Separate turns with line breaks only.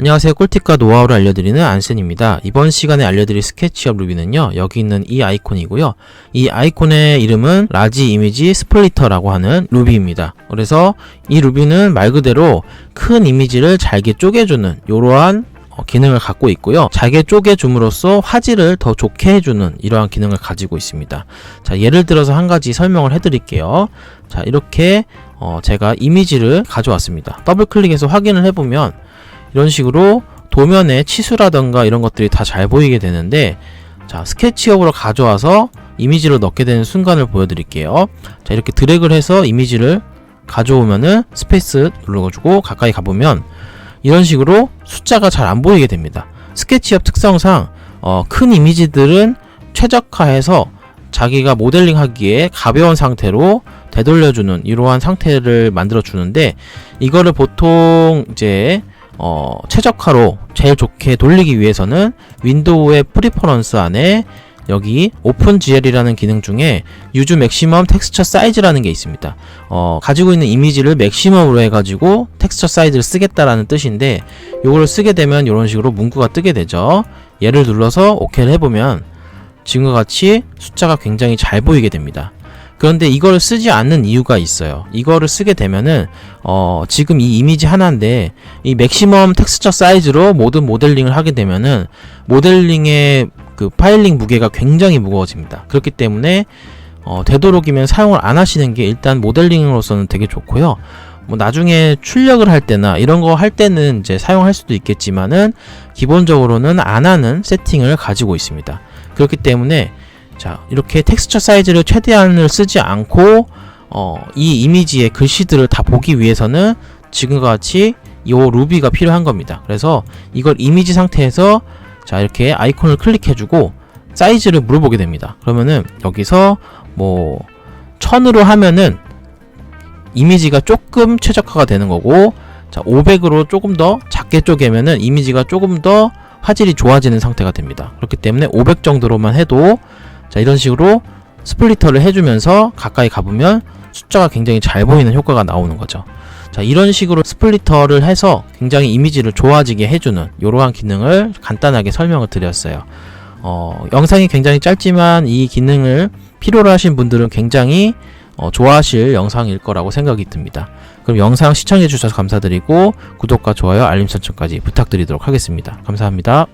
안녕하세요. 꿀팁과 노하우를 알려드리는 안센입니다. 이번 시간에 알려드릴 스케치업 루비는요. 여기 있는 이 아이콘이고요. 이 아이콘의 이름은 라지 이미지 스플리터라고 하는 루비입니다. 그래서 이 루비는 말 그대로 큰 이미지를 잘게 쪼개주는 이러한 어, 기능을 갖고 있고요. 잘게 쪼개줌으로써 화질을 더 좋게 해주는 이러한 기능을 가지고 있습니다. 자, 예를 들어서 한 가지 설명을 해드릴게요. 자, 이렇게 어, 제가 이미지를 가져왔습니다. 더블 클릭해서 확인을 해보면 이런 식으로 도면에 치수라던가 이런 것들이 다 잘 보이게 되는데 자 스케치업으로 가져와서 이미지를 넣게 되는 순간을 보여드릴게요. 자 이렇게 드래그를 해서 이미지를 가져오면은 스페이스 눌러가지고 가까이 가보면 이런 식으로 숫자가 잘 안 보이게 됩니다. 스케치업 특성상 어, 큰 이미지들은 최적화해서 자기가 모델링 하기에 가벼운 상태로 되돌려주는 이러한 상태를 만들어 주는데 이거를 보통 이제 어, 최적화로 제일 좋게 돌리기 위해서는 윈도우의 프리퍼런스 안에 여기 오픈GL이라는 기능 중에 유즈 맥시멈 텍스처 사이즈라는 게 있습니다. 어, 가지고 있는 이미지를 맥시멈으로 해가지고 텍스처 사이즈를 쓰겠다라는 뜻인데 이걸 쓰게 되면 이런 식으로 문구가 뜨게 되죠. 얘를 눌러서 OK를 해보면 지금과 같이 숫자가 굉장히 잘 보이게 됩니다. 그런데 이걸 쓰지 않는 이유가 있어요. 이거를 쓰게 되면은 어, 지금 이 이미지 하나인데 이 맥시멈 텍스처 사이즈로 모든 모델링을 하게 되면은 모델링의 그 파일링 무게가 굉장히 무거워집니다. 그렇기 때문에 어, 되도록이면 사용을 안 하시는 게 일단 모델링으로서는 되게 좋고요. 뭐 나중에 출력을 할 때나 이런 거 할 때는 이제 사용할 수도 있겠지만은 기본적으로는 안 하는 세팅을 가지고 있습니다. 그렇기 때문에 자 이렇게 텍스처 사이즈를 최대한을 쓰지 않고 어, 이 이미지의 글씨들을 다 보기 위해서는 지금과 같이 이 루비가 필요한 겁니다. 그래서 이걸 이미지 상태에서 자 이렇게 아이콘을 클릭해주고 사이즈를 물어보게 됩니다. 그러면은 여기서 뭐 천으로 하면은 이미지가 조금 최적화가 되는 거고 자 500으로 조금 더 작게 쪼개면은 이미지가 조금 더 화질이 좋아지는 상태가 됩니다. 그렇기 때문에 500 정도로만 해도 자 이런 식으로 스플리터를 해주면서 가까이 가보면 숫자가 굉장히 잘 보이는 효과가 나오는 거죠. 자 이런 식으로 스플리터를 해서 굉장히 이미지를 좋아지게 해주는 이러한 기능을 간단하게 설명을 드렸어요. 어, 영상이 굉장히 짧지만 이 기능을 필요로 하신 분들은 굉장히 어, 좋아하실 영상일 거라고 생각이 듭니다. 그럼 영상 시청해 주셔서 감사드리고 구독과 좋아요 알림 설정까지 부탁드리도록 하겠습니다. 감사합니다.